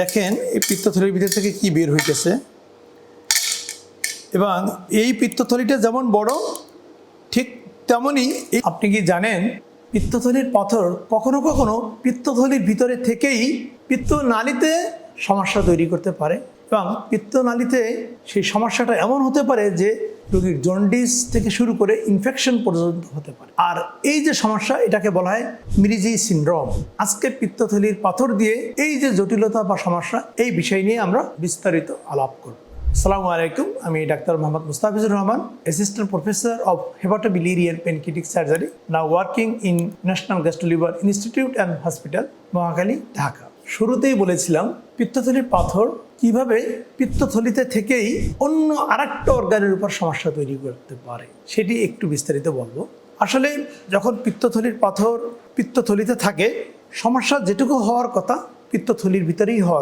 দেখেন এই পিত্তথলির ভিতর থেকে কি বের হইতেছে। এবং এই পিত্তথলিটা যেমন বড়, ঠিক তেমনই আপনি কি জানেন, পিত্তথলির পাথর কখনো কখনো পিত্তথলির ভিতরে থেকেই পিত্তনালীতে সমস্যা তৈরি করতে পারে। এবং পিত্তনালীতে সেই সমস্যাটা এমন হতে পারে যে রোগীর জন্ডিস থেকে শুরু করে ইনফেকশন পর্যন্ত হতে পারে। আর এই যে সমস্যা, এটাকে বলা হয় মিরিজি সিনড্রোম। আজকে পিত্তথলির পাথর দিয়ে এই যে জটিলতা বা সমস্যা, এই বিষয় নিয়ে আমরা বিস্তারিত আলাপ করব। আসসালামু আলাইকুম, আমি doctor Mohammad Mustafizur Rahman assistant professor of hepatobiliary pancreatic surgery now working in national gastroliver institute and hospital Mohakhali, Dhaka. শুরুতেই বলেছিলাম, পিত্তথলির পাথর কীভাবে পিত্তথলিতে থেকেই অন্য আরেকটা অর্গানের উপর সমস্যা তৈরি করতে পারে, সেটি একটু বিস্তারিত বলব। আসলে যখন পিত্তথলির পাথর পিত্তথলিতে থাকে, সমস্যা যেটুকু হওয়ার কথা পিত্তথলির ভিতরেই হওয়ার